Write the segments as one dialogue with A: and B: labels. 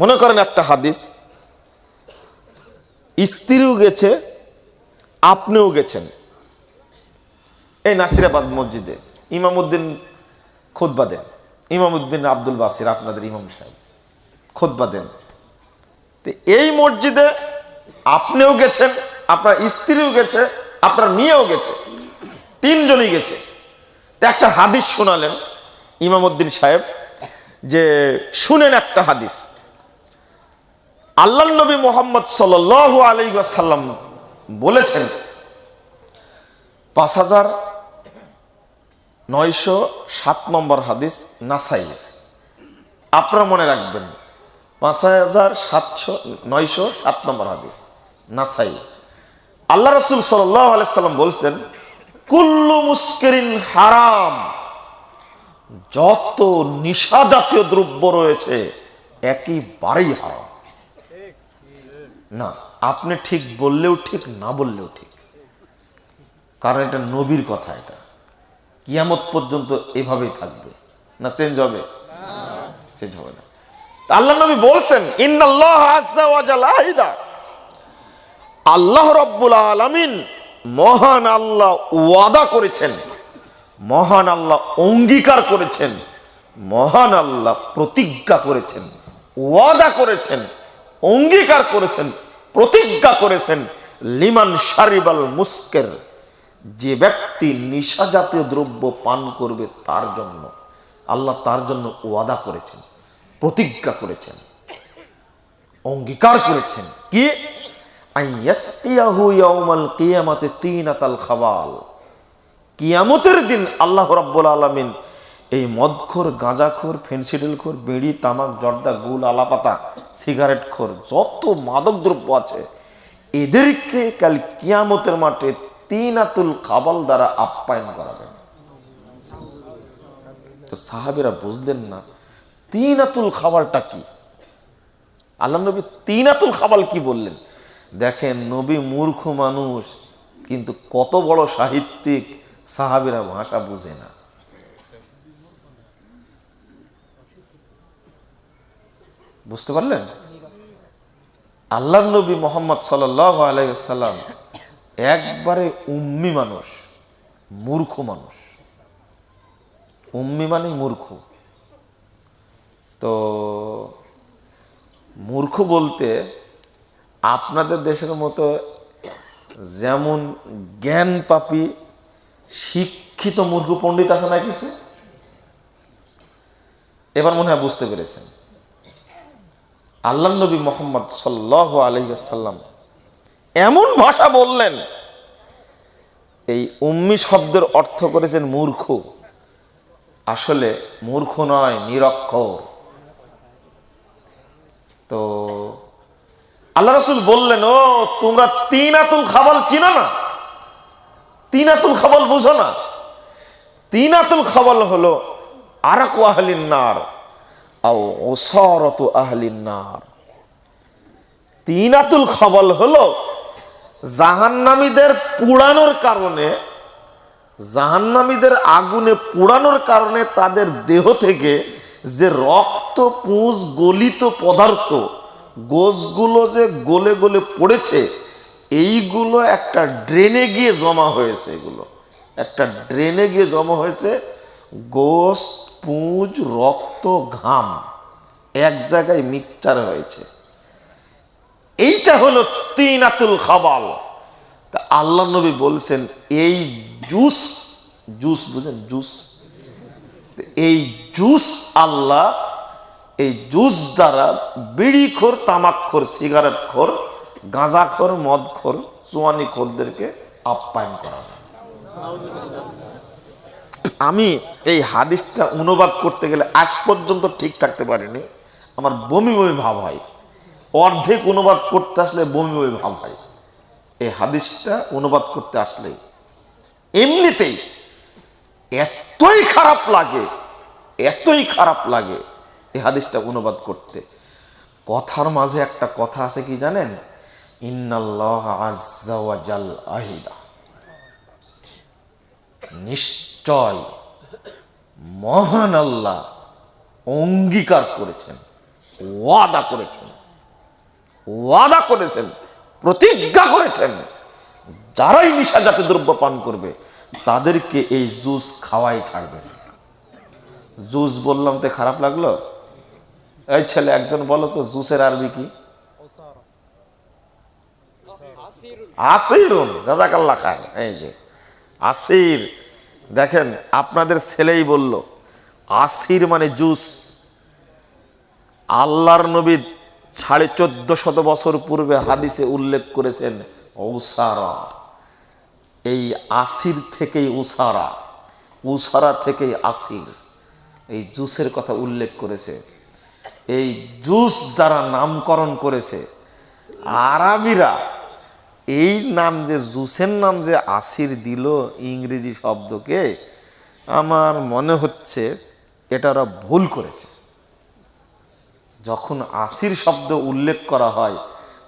A: মনে করেন একটা হাদিস, স্ত্রীও গেছে, আপনিও গেছেন। এই নাসিরাবাদ মসজিদে ইমামউদ্দিন খুদ্া দেন। ইমামউদ্দিন আব্দুল বাসির, আপনাদের ইমাম সাহেব খুদ্া দেন। এই মসজিদে আপনিও গেছেন, আপনার স্ত্রীও গেছে, আপনার মেয়েও গেছে, তিনজনই গেছে। একটা হাদিস শোনালেন ইমামউদ্দিন সাহেব, যে শুনেন একটা হাদিস। আল্লাহ নবী মোহাম্মদ সাল আলী সাল্লাম বলেছেন, পাঁচ হাজার নয়শো সাত নম্বর হাদিস নাসাই আপনারা মনে রাখবেন, পাঁচ হাজার সাতশো নয়শো সাত নম্বর হাদিস নাসাই আল্লাহ রসুল সাল্লাম বলছেন, কুল্লু মুস্কেরিন হারাম, যত নিশা জাতীয় দ্রব্য রয়েছে একেবারেই হারাম। না, আপনি ঠিক বললেও ঠিক, না বললেও ঠিক। কারণ এটা নবীর কথা এটা। কিয়ামত পর্যন্ত এভাবেই থাকবে। না চেঞ্জ হবে? চেঞ্জ হবে না। আল্লাহ নবী বলছেন আল্লাহ রব্বুল আলামিন মহান আল্লাহ ওয়াদা করেছেন, মহান আল্লাহ অঙ্গীকার করেছেন, মহান আল্লাহ প্রতিজ্ঞা করেছেন, ওয়াদা করেছেন। অঙ্গীকার করেছেন, প্রতিজ্ঞা করেছেন, লিমান সারিবাল মুস্কের। যে ব্যক্তি নিশা জাতীয় দ্রব্য পান করবে তার জন্য, আল্লাহ তার জন্য ওয়াদা করেছেন, প্রতিজ্ঞা করেছেন, অঙ্গীকার করেছেন। কি? কিয়ামতের দিন আল্লাহ রাব্বুল আলমিন এই মদখোর, গাঁজাখোর, ফেন্সিডিলখোর, বিড়ি, তামাক, জর্দা, গুল, আলাপাতা সিগারেট খোর যত মাদক দ্রব্য আছে, এদেরকে কাল কিয়ামতের মাঠে তিন আতুল খাবাল দ্বারা আপ্যায়ন করাবেন তো সাহাবিরা বুঝলেন না তিন আতুল খাবারটা কি? আল্লাহ নবী তিন আতুল খাবাল কি বললেন? দেখেন, নবী মূর্খ মানুষ, কিন্তু কত বড় সাহিত্যিক, সাহাবিরা ভাষা বুঝে না। বুঝতে পারলেন? আল্লাহ নবী মোহাম্মদ সাল্লাম একবারে উম্মি মানুষ, মূর্খ মানুষ। উম্মি মানে মূর্খ। তো মূর্খ বলতে আপনাদের দেশের মতো যেমন জ্ঞান পাপি, শিক্ষিত মূর্খ পণ্ডিত আছে না কিছু এবার মনে হয় বুঝতে পেরেছেন। আল্লাহ নবী মোহাম্মদ সাল্লাহ আলহিসাল্লাম এমন ভাষা বললেন, এই উম্মি শব্দের অর্থ করেছেন মূর্খ। আসলে মূর্খ নয়, নিরক্ষর। তো আল্লাহ রসুল বললেন, ও, তোমরা তিন আতুল খাবল চিনো না? তিন আতুল খাবল বুঝো না? তিন আতুল খাবল হলো আরাকু আহলিন নার। আও ওসরত আহলিন নার। তিন আতুল খাবল হলো জাহান্নামীদের পুড়ানোর কারণে, জাহান্নামীদের আগুনে পুড়ানোর কারণে তাদের দেহ থেকে যে রক্ত, পুঁজ, গলিত পদার্থ গোসগুলো যে গলে গলে পড়েছে, এইগুলো একটা ড্রেনে গিয়ে জমা হয়েছে এগুলো। একটা ড্রেনে গিয়ে জমা হয়েছে গোস পুঁজ রক্ত ঘাম। এক জায়গায় মিক্সচার হয়েছে। এইটা হলো তিন আতুল খাবাল। তা আল্লাহ নবী বলছেন, এই জুস জুস বুঝেন, জুস। এই জুস আল্লাহ, এই জুস দ্বারা বিড়িখোর, তামাকখোর সিগারেট খোর গাঁজা খোর মদ খোর চুয়ানি খোরদেরকে আপ্যায়ন করা হয়। আমি এই হাদিসটা অনুবাদ করতে গেলে আজ পর্যন্ত ঠিক থাকতে পারিনি। আমার বমি বমি ভাব হয়। অর্ধেক অনুবাদ করতে আসলে বমি বমি ভাব হয়। এই হাদিসটা অনুবাদ করতে আসলে এমনিতেই এতই খারাপ লাগে, এতই খারাপ লাগে এই হাদিসটা অনুবাদ করতে। কথার মাঝে একটা কথা আছে কি জানেন? ইন্নাল্লাহ আজ্জা ওয়া জাল আহিদা। নিশ্চয় মহান আল্লাহ অঙ্গীকার করেছেন, ওয়াদা করেছেন ওয়াদা করেছেন, প্রতিজ্ঞা করেছেন। যারাই নিশা জাতীয় দ্রব্য পান করবে, তাদেরকে এই জুস খাওয়াই ছাড়বেন জুস বললাম তো খারাপ লাগল? এই ছেলে একজন বলো তো, জুসের আরবি কি? আসিরুন জাজাকাল্লা খান এই যে, আসির। দেখেন, আপনাদের ছেলেই বলল আসির মানে জুস। আল্লাহর নবী সাড়ে চোদ্দ শত বছর পূর্বে হাদিসে উল্লেখ করেছেন ঔসারা এই আসির থেকেই উসারা উসারা থেকেই আসির এই জুসের কথা উল্লেখ করেছে। এই জুস যারা নামকরণ করেছে, আরবিরা এই নাম যে, জুসের নাম যে আসির দিল ইংরেজি শব্দকে, আমার মনে হচ্ছে এটা ওরা ভুল করেছে। যখন আসির শব্দ উল্লেখ করা হয়,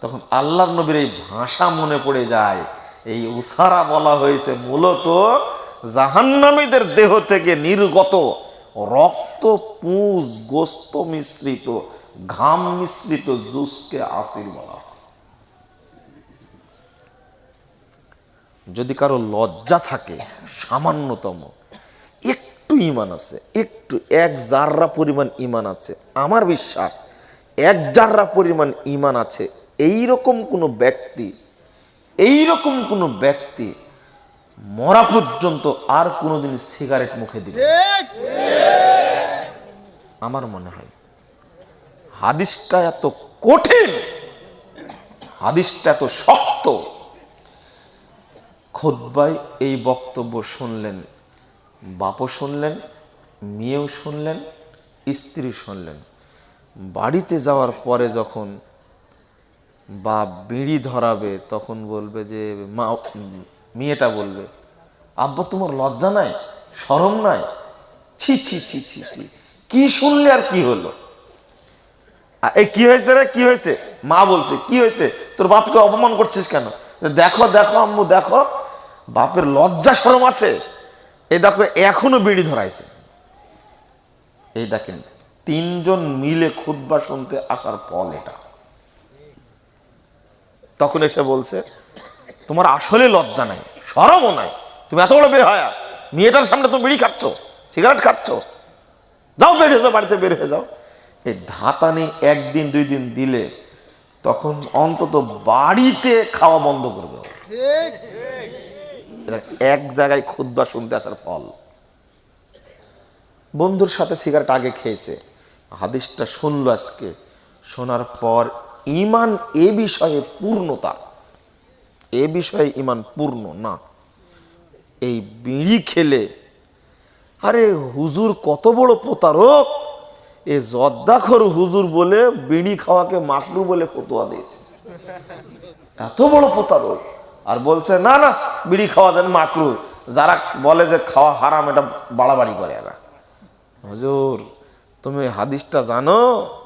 A: তখন আল্লাহ নবীর এই ভাষা মনে পড়ে যায়। এই উসারা বলা হয়েছে মূলত জাহান্নামীদের দেহ থেকে নির্গত রক্ত, পুঁজ, গোস্ত মিশ্রিত, ঘাম মিশ্রিত জুসকে আসির বলা যদি কারও লজ্জা থাকে, সামান্যতম, একটু ইমান আছে, একটু, এক জাররা পরিমাণ ইমান আছে, আমার বিশ্বাস, এক জাররা পরিমাণ ইমান আছে এই রকম কোনো ব্যক্তি এই রকম কোনো ব্যক্তি মরা পর্যন্ত আর কোনোদিন সিগারেট মুখে দিবে আমার মনে হয়, হাদিসটা এত কঠিন, হাদিসটা এত শক্ত খোদ্বাই এই বক্তব্য শুনলেন, বাপও শুনলেন, মেয়েও শুনলেন, স্ত্রী শুনলেন। বাড়িতে যাওয়ার পরে যখন বাপ বিড়ি ধরাবে, তখন বলবে যে, মা, মেয়েটা বলবে, আব্বা, তোমার লজ্জা নাই? শরম নাই? ছি ছি ছি ছি ছি। কি শুনলে আর কি হলো? এই কি হয়েছে রে? কি হয়েছে? মা বলছে, কি হয়েছে? তোর বাপকে অপমান করছিস কেন? দেখো দেখো, আম্মু, দেখো বাপের লজ্জা শরম আছে। এই দেখো, এখনও বিড়ি ধরাইছে। এই দেখেন, তিনজন মিলে খুদ্া শুনতে আসার ফল এটা। তখন এসে বলছে, তোমার আসলে লজ্জা নাই, সরমও নাই। তুমি এত বড় বের হয় মেয়েটার সামনে তুমি বিড়ি খাচ্ছ, সিগারেট খাচ্ছ। যাও বের হয়ে যাও, বাড়িতে বের হয়ে যাও। এই ধাতানি একদিন, দুই দিন দিলে তখন অন্তত বাড়িতে খাওয়া বন্ধ করবে ও। এটা এক জায়গায় খুদ্া শুনতে আসার ফল। বন্ধুর সাথে সিগারেট আগে খেয়েছে। হাদিসটা শুনলো আজকে। শোনার পর ইমান এ বিষয়ে পূর্ণতা। এ বিষয়ে ইমান পূর্ণ না। এই বিড়ি খেলে, আরে হুজুর কত বড় প্রতারক। এ জর্দাখর হুজুর বলে বিড়ি খাওয়াকে মাকরু বলে ফতোয়া দিয়েছে। এত বড় প্রতারক। আর বলছে, না না, বিড়ি খাওয়া যেন মাকরু যারা বলে যে খাওয়া হারাম, এটা বাড়াবাড়ি করে এরা। হজুর, তুমি হাদিসটা জানো?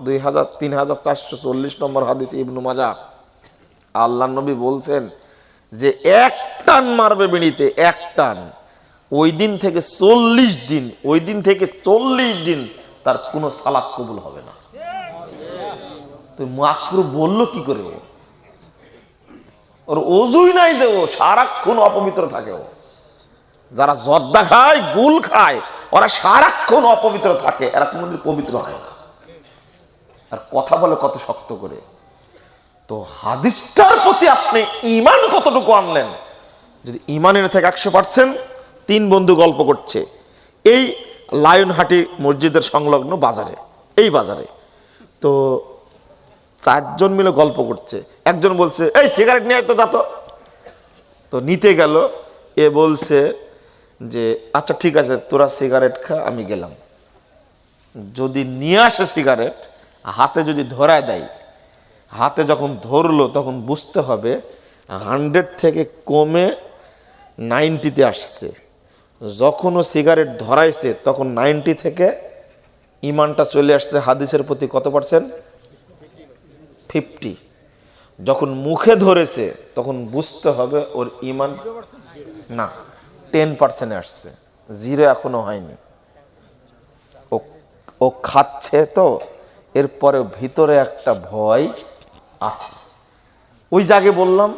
A: দুই হাজার, তিন হাজার চারশো চল্লিশ নম্বর হাদিস ইবনু মাজা আল্লাহ নবী বলছেন যে এক টান মারবে বিড়িতে, এক টান। ওই দিন থেকে চল্লিশ দিন, ওই দিন থেকে চল্লিশ দিন তার কোনো সালাত কবুল হবে না। তো মাকরু বলল কি করে ও? ওর অজুই নাই যে ও সারাক্ষণ অপবিত্র থাকে ও। যারা জর্দা খায়, গুল খায়, ওরা সারাক্ষণ অপবিত্র থাকে। এরা কোনোদিন পবিত্র হয় না। আর কথা বলে কত শক্ত করে। তো হাদিসটার প্রতি আপনি ইমান কতটুকু আনলেন? যদি ইমানের থেকে একশো পার্সেন্ট, তিন বন্ধু গল্প করছে। এই লায়নহাটি মসজিদের সংলগ্ন বাজারে, এই বাজারে। তো চারজন মিলে গল্প করছে। একজন বলছে, এই সিগারেট নিয়ে তো যাতো তো নিতে গেল, এ বলছে যে আচ্ছা ঠিক আছে, তোরা সিগারেট খা, আমি গেলাম। যদি নিয়ে আসে সিগারেট, হাতে যদি ধরায় দেয়, হাতে যখন ধরলো, তখন বুঝতে হবে হান্ড্রেড থেকে কমে নাইনটিতে আসছে। যখন ও সিগারেট ধরাইছে, তখন নাইনটি থেকে ইমানটা চলে আসছে হাদিসের প্রতি কত পার্সেন্ট? ফিফটি। যখন মুখে ধরেছে, তখন বুঝতে হবে ওর ইমান না, টেন পার্সেন্টে আসছে। জিরো এখনও হয়নি। ও ও খাচ্ছে তো, এরপরে ভিতরে একটা ভয় আছে। ওই জাগে বললাম,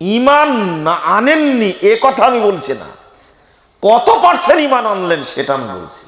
A: ইমান না আনেননি, এ কথা আমি বলছি না। কত পার্সেন্ট ইমান আনলেন সেটা আমি বলছি।